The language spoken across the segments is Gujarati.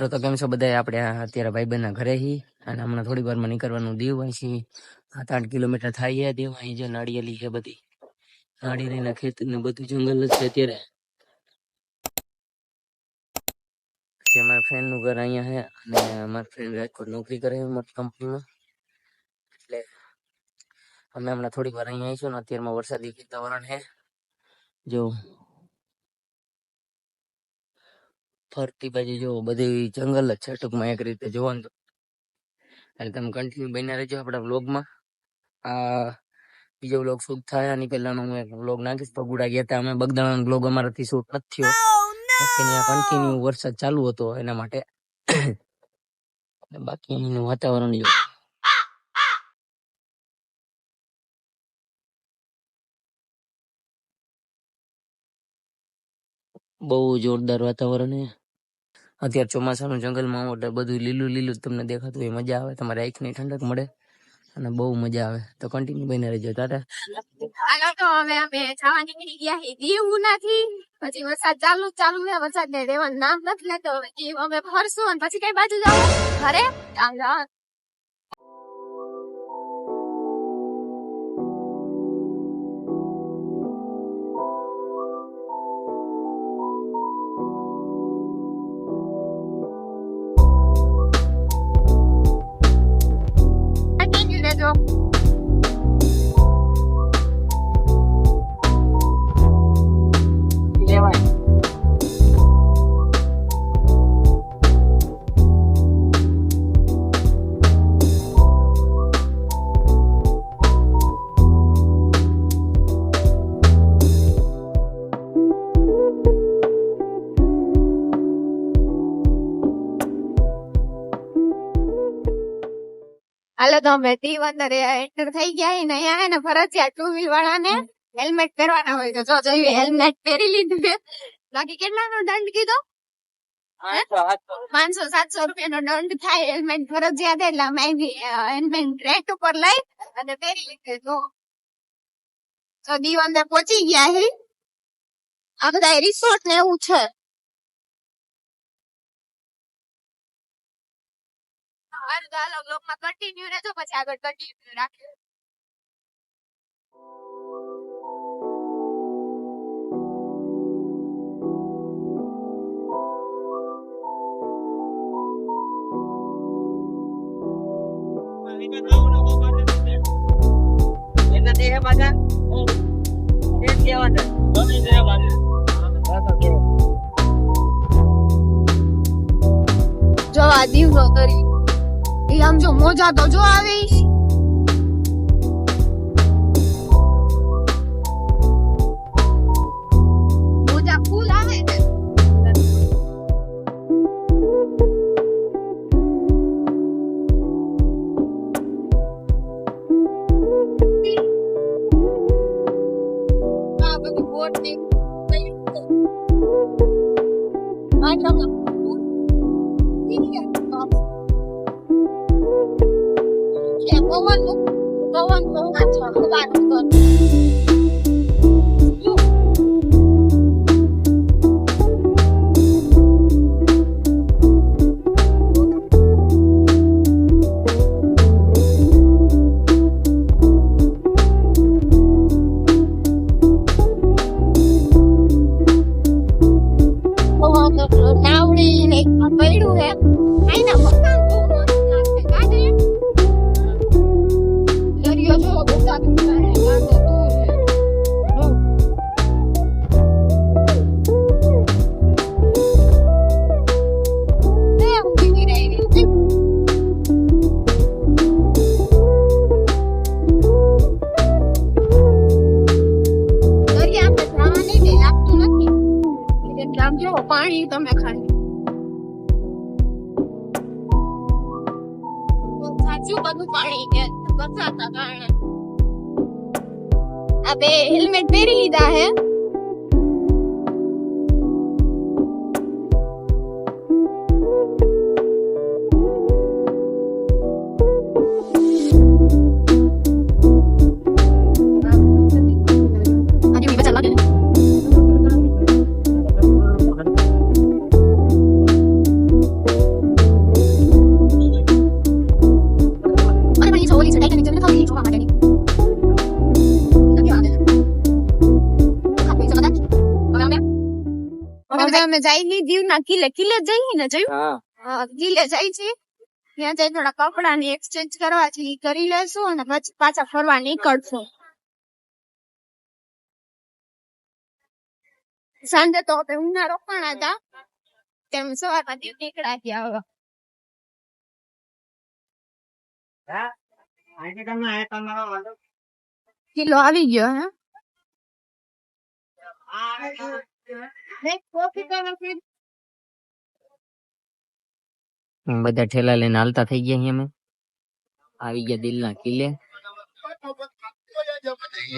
તો તો કેમ છો બધા આપણે અત્યારે ભાઈબંધના ઘરે હી, અને હમણાં થોડી વારમાં નીકળવાનું દીવ અહીંથી સાત આઠ કિલોમીટર થાય છે દીવ, અહીં જે નાળિયેલી છે બધી. નાળિયેરીના ખેત ને બધું જંગલ જ છે અત્યારે. અમારા ફ્રેન્ડનું ઘર અહીંયા છે, અને અમારા ફ્રેન્ડ રાજકોટ નોકરી કરે છે મોટી કંપનીમાં એટલે અમે હમણાં થોડીક વાર અહીંયા આવીશું ને અત્યારમાં વરસાદી વાતાવરણ છે. જો ફરતી બાજુ જો બધી જંગલ જ છે ટૂંકમાં એક રીતે જોવાનું તો એટલે તમે કન્ટિન્યુ બન્યા રહેજો આપણા વ્લોગમાં આ બીજો વ્લોગ શૂટ થાય આની પહેલાનો હું એક વ્લોગ નાખીશ પગુડા ગયા હતા અમે બગદાણાનો વ્લોગ અમારાથી શૂટ નથી થયો કન્ટિન્યુ વરસાદ ચાલુ હતો એના માટે અને બાકી અહીંનું વાતાવરણ જો બહુ જોરદાર વાતાવરણ છે અત્યારે ચોમાસાનું જંગલમાં આવો એટલે બધું લીલું લીલું તમને દેખાતું હોય, મજા આવે. તમારે આંખની ઠંડક મળે અને બહુ મજા આવે. તો કન્ટિન્યુ બને રહેજો. તાતા આગળ તો હવે અમે જવા નીકળી ગયા છીએ. દીવ નથી. પછી વરસાદ ચાલુ ચાલુ ને વરસાદ ને રહેવાનું નામ નથી લેતો. અમે ફરશું પછી કઈ બાજુ જાવ? ઘરે? હાલો તો અમે દીવ અંદર એન્ટર થઈ ગયા ને અહીંયા ને ફરજિયાત ટુ વ્હીલ વાળાને હેલ્મેટ પહેરવાના હોય તો જો જોયું હેલ્મેટ પહેરી લીધું છે. બાકી કેટલાનો દંડ કીધો? પાંચસો સાતસો. રૂપિયાનો દંડ થાય હેલ્મેટ ફરજિયાત એટલે અમે હેલ્મેટ રેટ ઉપર લઈ અને પહેરી લીધું તો તો દીવ અંદર પહોંચી ગયા છે. આ બધા રિસોર્ટ ને એવું છે. હાલ તો હાલો બ્લોગમાં કન્ટિન્યુ રહેજો પછી આગળ કન્ટિન્યુ રાખીએ. જો આ દીવનો તરી એ આમ જો મોજા તો જો આવે. 能打成的话，这个。અમે જાય ની દીવના કિલ્લે કિલ્લે જઈએ ને જયું હા હા, કિલ્લે જાય છે ત્યાં જઈ થોડા કપડા ની એક્સચેન્જ કરવા છે ઈ કરી લેશું અને પછી પાછા ફરવા નીકળશું સાંજે તો આપણે ઉના રોકાણા હતા તેમ સવારમાં દીવ નીકળ્યા ગયા હવે કિલો આવી ગયો હે એક કોફી કરો ફિર બધા ઠેલા લઈને હાલતા થઈ ગયા અહીં અમે આવી ગયા દિલના કિલ્લે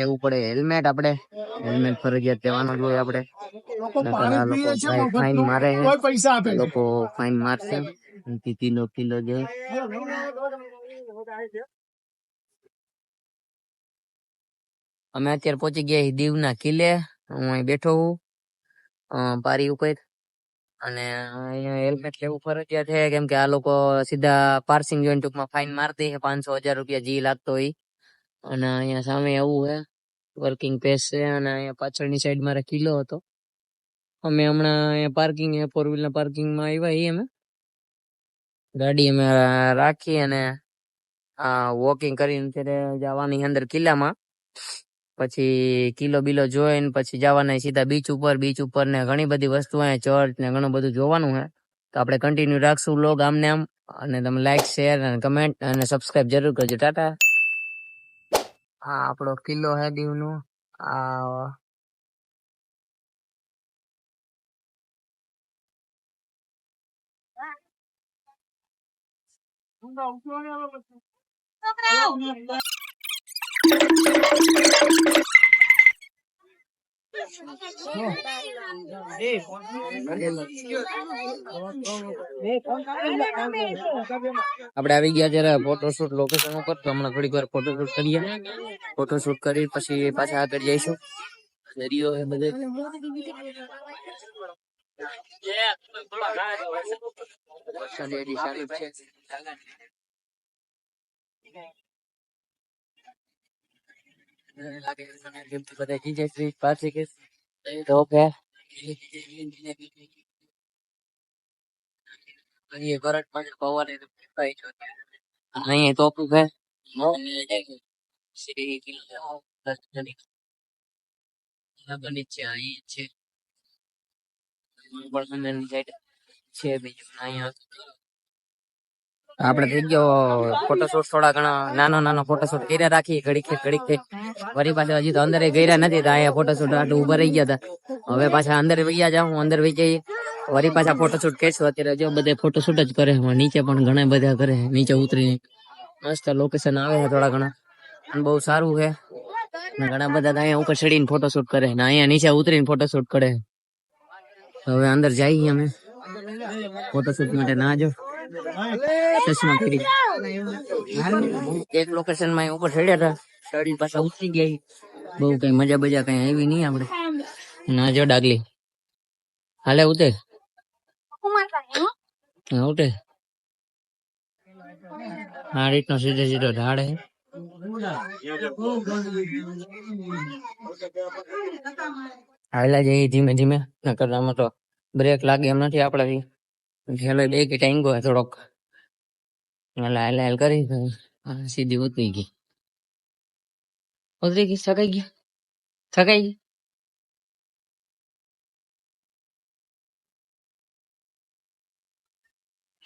એવું પડે હેલ્મેટ આપણે હેલ્મેટ ફરજિયાત લેવાનું જ હોય આપણે નકર આ લોકો ફાઇન મારે છે પૈસા આપે લોકો ફાઇન મારશે અહીંથી કિલો કિલો જાય અમે અત્યારે પહોંચી ગયા છીએ દીવના કિલ્લે હું અહીં બેઠો હું અ, પારી ઉપર. અને અહીંયા હેલ્મેટ લેવું ફરજિયાત છે, કેમ કે આ લોકો સીધા પાર્સિંગ જોઈને ટૂંકમાં ફાઇન મારતી છે, પાંચસો હજાર રૂપિયા જી લાગતો હોય. અને અહીંયા સામે આવું છે વર્કિંગ પેસ છે, અને અહીંયા પાછળની સાઈડ મારે કિલ્લો હતો. અમે હમણાં અહીંયા પાર્કિંગ ફોર વ્હીલના પાર્કિંગમાં આવ્યા છીએ અમે. ગાડી અમે રાખી અને વોકિંગ કરીને ત્યારે જવાની અંદર કિલ્લામાં. પછી કિલો બિલો જોઈને પછી જવાના સીધા બીચ ઉપર બીચ ઉપર ને ઘણી બધી વસ્તુ અહીંયા ચર્ચ ને ઘણું બધું જોવાનું છે. તો આપણે કન્ટિન્યુ રાખશું લોગ આમને આમ. અને તમે લાઈક શેર અને કમેન્ટ અને સબસ્ક્રાઇબ જરૂર કરજો. ટાટા. આ આપણો કિલ્લો હે દીવનો. આ આપણે આવી ગયા ત્યારે ફોટોશૂટ લોકેશન ઉપર તો હમણાં થોડીક વાર ફોટોશૂટ કરીએ ફોટોશૂટ કરી પછી પાછા આગળ જઈશું દરિયો હે બધે વરસાદ એડી ચાલુ જ છે और ये गोरट पर पावर है तो पाई छोटे नहीं है तो आप है नो मिल जाएगी श्री की दस जनी अब नीचे आई छे 1% नीचे छे भी नहीं आ सकता આપણે થઈ ગયો ફોટોશૂટ થોડા ઘણા નાનો નાનો ફોટોશૂટ કર્યા રાખી ઘડીક થી ઘડીક થી વળી પાછા હજી તો અંદર ગયા નથી તો અહીંયા ફોટોશૂટ આટલું ઉભા રહી ગયા હતા હવે પાછા અંદર વૈયા જાઉં અંદર વહી જઈએ વળી પાછા ફોટોશૂટ કરીશું અત્યારે જો બધે ફોટોશૂટ જ કરે છે. નીચે પણ ઘણા બધા કરે છે. નીચે ઉતરીને મસ્ત લોકેશન આવે છે થોડા ઘણા અને બહુ સારું છે ને ઘણા બધા તો અહીંયા ઉપર ચડીને ફોટોશૂટ કરે ને અહીંયા નીચે ઉતરીને ફોટોશૂટ કરે હવે અંદર જઈએ અમે ફોટોશૂટ માટે ના જો ચશ્મા પહેરી એક લોકેશન માં ઉપર ચડ્યા હતા ચડી પાછા ઉતરી ગયા બહુ કઈ મજા બજા કઈ આવી નહીં આપણે ના જો ડાગલી હાલે ઉતર હા ઉતર આ રીતનો સીધે સીધો ઢાળ હે હાલા જઈએ ધીમે ધીમે નકર આમાં તો બ્રેક લાગે એમ નથી આપણાથી ઠેલો બે કે ટાઈમ ગયો થોડોક હાલ હાલ હાલ કરી તો આ સીધી ઉતરી ગઈ ઉતરી ગઈ થકાઈ ગઈ થકાઈ ગઈ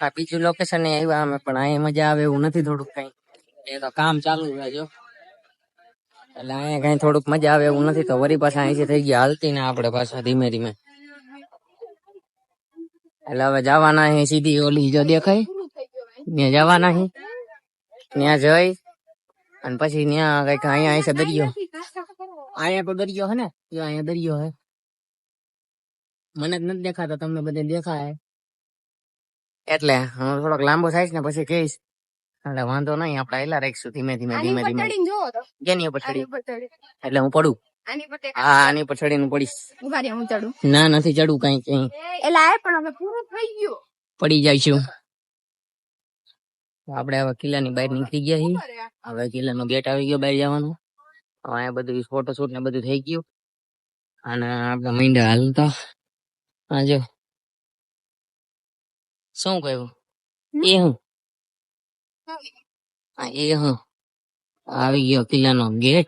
આ બીજું લોકેશન આવ્યા અમે પણ અહીંયા મજા આવે એવું નથી થોડુંક કઈ એ તો કામ ચાલુ છે જો એટલે અહીંયા કઈ થોડુંક મજા આવે એવું નથી તો વરી પાછા અહીંથી થઈ ગયા હાલતી ને આપણે પાછા ધીમે ધીમે એટલે હવે જવાના હે સીધી ઓલી જો દેખાય. ત્યાં જવાના હે. ત્યાં જઈ અને પછી ત્યાં કંઈક અહીંયા અહીં દરિયો. અહીંયા તો દરિયો હે ને? અહીંયા દરિયો હે. મને જ નથી દેખાતો તમને બધે દેખાય. એટલે હું થોડોક લાંબો થાય ને પછી કહીશ. એટલે વાંધો નહીં આપણે એલા રાખીશું ધીમે ધીમે ધીમે ધીમે. જેની કેની ઉપર ચડી એટલે હું પડું. આની પર ટેક- હા આની પર ચડીને પડીશ. ઊભા હું ચડું. ના નથી ચડવું કઈ કઈ. એલા આ પણ હવે પૂરું થઈ ગયું. પડી જઈશું આપણે હવે કિલ્લાની બહાર નીકળી ગયા છીએ. હવે કિલ્લાનો ગેટ આવી ગયો બહાર જવાનું. હવે બધું ફોટોશૂટ ને બધું થઈ ગયું. અને આપણે મીંડા હાલતા. હા જો. શું કહ્યું? એ હું? હા. એ હું. આવી ગયો કિલ્લાનો ગેટ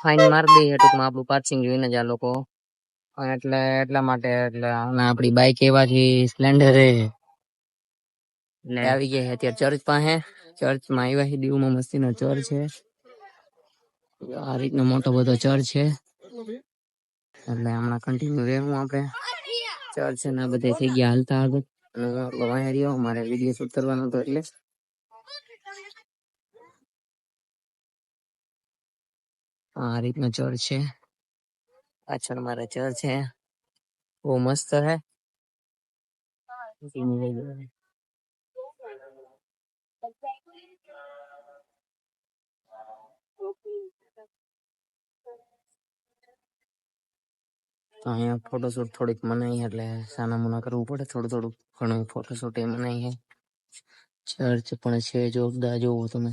ફાઇન મારી દઈએ ટૂંકમાં આપણું પાર્સિંગ જોઈને જ આ લોકો. એટલે એટલા માટે એટલે અને આપણી બાઇક એવાથી સ્પ્લેન્ડર એટલે આવી ગયા અત્યારે ચર્ચ પાસે. ચર્ચમાં આવ્યા છે દીવમાં મસ્તીનો ચર્ચ છે. આ રીતનો મોટો બધો ચર્ચ છે. એટલે હમણાં કન્ટિન્યુ રહેવું આપણે. ચર્ચ ને બધે થઈ ગયા હાલતા આગળ. અને હું આપણો વાંહે રહ્યો મારે વીડિયો શૂટ કરવાનો હતો એટલે. આ રીતનો ચર્ચ છે પાછળ મારે ચર્ચ છે બહુ મસ્ત છે ધીમી લઈ જવાય. તો અહીંયા ફોટોશૂટ થોડીક મનાઈ એટલે સાના મુના કરવું પડે થોડું થોડું ઘણું ફોટોશૂટ એ મનાઈ છે ચર્ચ પણ છે જોરદાર જોવો તમે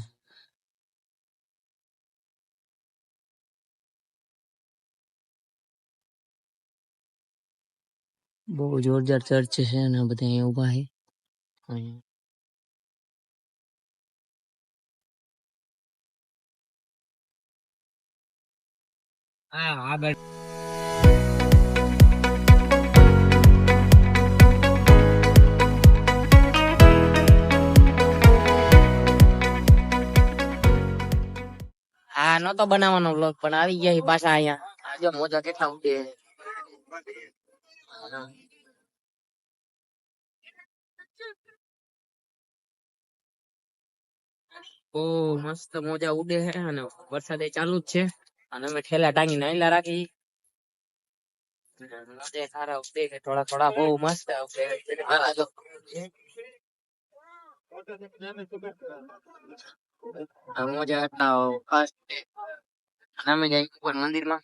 બહુ જોરદાર ચર્ચ છે અને આ બધા અહીંયા ઉભા છે અહીંયા હા આગળ હા નતો બનાવવાનો વ્લોગ પણ આવી ગયા છે પાછા અહીંયા આ જો મોજા કેટલા ઉડે હા. મસ્ત મોજા ઉડે છે અને વરસાદ એ ચાલુ જ છે. અને અમે ઠેલા ટાંગી નાયલા રાખી. સારા ઉડે છે, થોડા થોડા બહુ મસ્ત મોજા એટલા ફાસ્ટ અને અમે જઈએ ઉપર મંદિરમાં.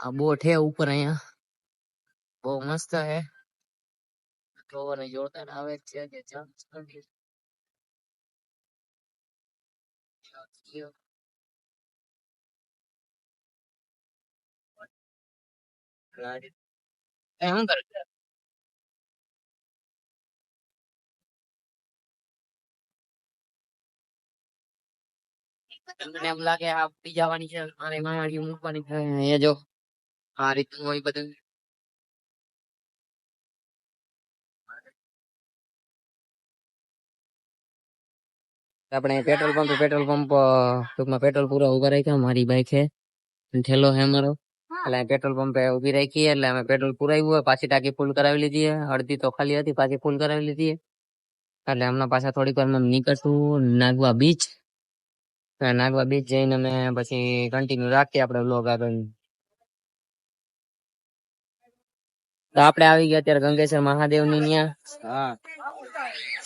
આ બોટ હે ઉપર અહીંયા બહુ મસ્ત હે જોવાને જોરદાર આવે જ છે કે ચાન્સ નથી એ શું કરે છે? તમને એમ લાગે આ પી જવાની છે મારે મારી મૂકવાની છે એ જો આ રીતનું હોય બધું આપણે પેટ્રોલ પંપ પેટ્રોલ પંપ ટૂંકમાં પેટ્રોલ પૂરા ઉભા રાખ્યા મારી બાઈક છે ઠેલો હે મારો એટલે પેટ્રોલ પંપે ઉભી રાખી એટલે અમે પેટ્રોલ પુરાવ્યું હોય પાછી ટાંકી ફૂલ કરાવી લીધી હે અડધી તો ખાલી હતી પાછી ફૂલ કરાવી લીધી હે એટલે હમણાં પાછા થોડીક વાર નીકળશું નાગવા બીચ નાગવા બીચ જઈને અમે પછી કન્ટિન્યુ રાખીએ આપણે વ્લોગ આગળ તો આપણે આવી ગયા અત્યારે ગંગેશ્વર મહાદેવની ત્યાં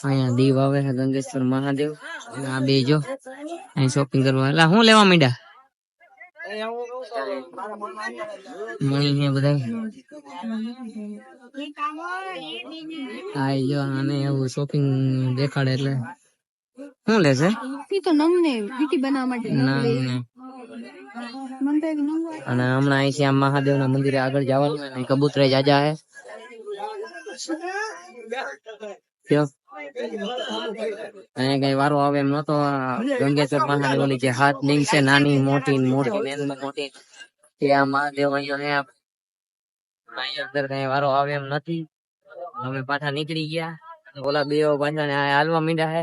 અહીંયા દીવ આવે છે ગંગેશ્વર મહાદેવ. આ બે જો અહીં શોપિંગ કરવા. એટલે શું લેવા માંડ્યા? મણી છે બધા હા ઈ જો આને એવું શોપિંગ દેખાડે એટલે. શું લેશે ઈ તો નમને વીટી બનાવવા માટે ના ના. મને તો એક નવું અને હમણાં અહીંથી આમ મહાદેવ ના મંદિરે આગળ જવાનું હોય ને કબૂતરે જાજા હે કયો? અહીંયા કઈ વારો આવે એમ નતો આ ગંગેશ્વર મહાદેવ ઓલી જે હાથ લિંગ છે નાની મોટી ને મોટી ને એમ મોટી કે આ મહાદેવ અહીંયા અહીંયા અંદર કઈ વારો આવે એમ નથી અમે પાછા નીકળી ગયા ઓલા બે પાછા ને આ હાલવા મીડા હે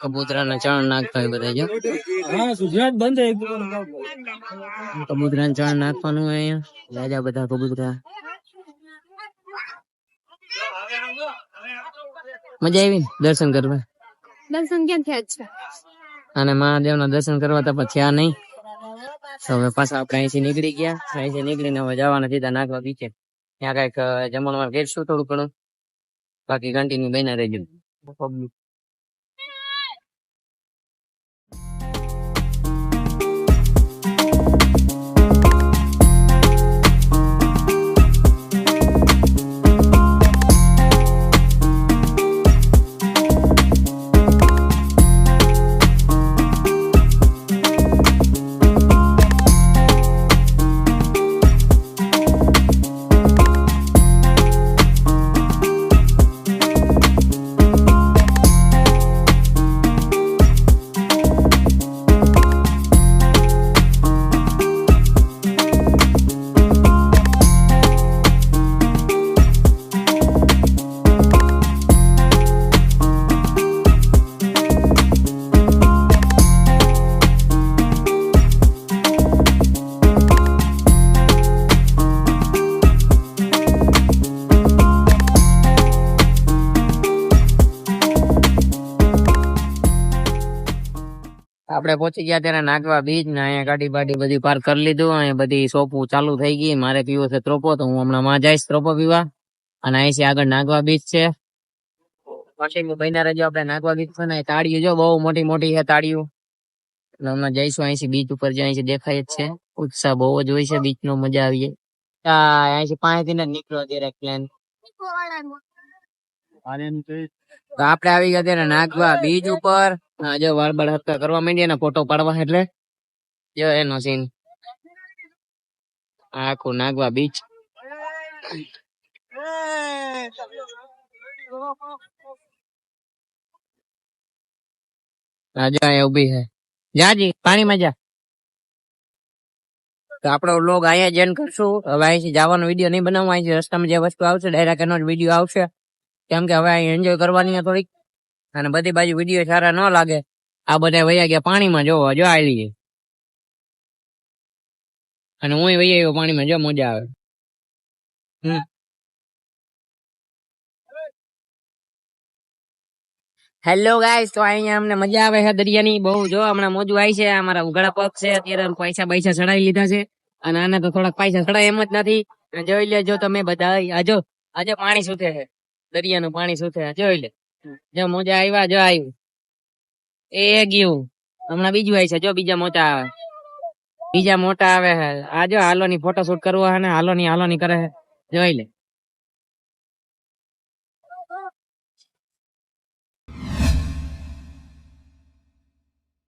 કબૂતરા ના ચણ નાખતા બધા જો. કબૂતરા ને ચણ નાખવાનું હોય અહીંયા. રાજા બધા કબૂતરા. મજા આવી ને દર્શન કરવા? દર્શન ક્યાં થયા છે? અને મહાદેવ ના દર્શન કરવા તો પછી થયા નહીં. તો હવે પાછા આપણે અહીંથી નીકળી ગયા. અહીંથી નીકળીને હવે જવાના સીધા નાખવા બીચે. ત્યાં કંઈક જમણવાર ઘેરશું થોડું ઘણું. બાકી કન્ટિન્યુ બન્યા રહેજો. આપણે પહોંચી ગયા ત્યારે નાગવા બીચ ને અહીંયા ગાડી બાડી બધી પાર્ક કરી લીધું. અહીંયા બધી સોપું ચાલુ થઈ ગઈ. મારે પીવો છે ત્રોપો તો હું હમણાં માં જઈશ ત્રોપો પીવા. અને અહીંથી આગળ નાગવા બીચ છે. પછી બન્યા રહેજો. આપણે નાગવા બીચ છે ને તાળીઓ જો બહુ મોટી મોટી છે તાળીઓ. એટલે હમણાં જઈશું. અહીંથી બીચ ઉપર જે અહીંથી દેખાય જ છે. ઉત્સાહ બહુ જ હોય છે બીચ નો મજા આવીએ અહીંથી પાંચથી ને નીકળો અત્યારે પ્લેન તો આપણે આવી ગયા ત્યારે નાગવા બીચ ઉપર. હા, જો વાળ બાળ હતા કરવા માંડીએ ને ફોટો પાડવા એટલે. જો એનો સીન આખું નાગવા બીચ આજે અહીંયા ઊભી છે. જાજી પાણીમાં જા. તો આપણો લોગ અહીંયા જ કરશું. હવે અહીંથી જવાનો વીડિયો નહીં બનાવવા અહીંથી રસ્તામાં જે વસ્તુ આવશે ડાયરેક્ટ એનો જ વીડિયો આવશે. કેમ કે હવે અહીં એન્જોય કરવાની થોડીક. અને બધી બાજુ વીડિયો સારા ન લાગે, આ બધા વૈયા ગયા પાણીમાં, જોવો, જો આલી અને હું વૈયા આવ્યો પાણીમાં, જો મજા આવે. હેલો ગાઈસ તો અહીંયા અમને મજા આવે છે દરિયાની, બહુ જો હમણાં મોજું આવી છે, અમારા ઉઘાડા પગ છે, અત્યારે પૈસા પૈસા ચડાવી લીધા છે, અને આને તો થોડાક પૈસા ચડાય એમ જ નથી. જોઈ લેજો તમે બધા આજો આજે પાણી સુથે છે, દરિયાનું પાણી સુથે જોઈ લે. જો મોજા આવ્યા જો આવ્યું એ ગયું. હમણાં બીજું આવી છે, જો બીજા મોટા આવે. બીજા મોટા આવે હે. આ જો હાલો ની ફોટો શૂટ કરવો હે ને હાલો ની હાલો ની કરે હે. જોઈ લે.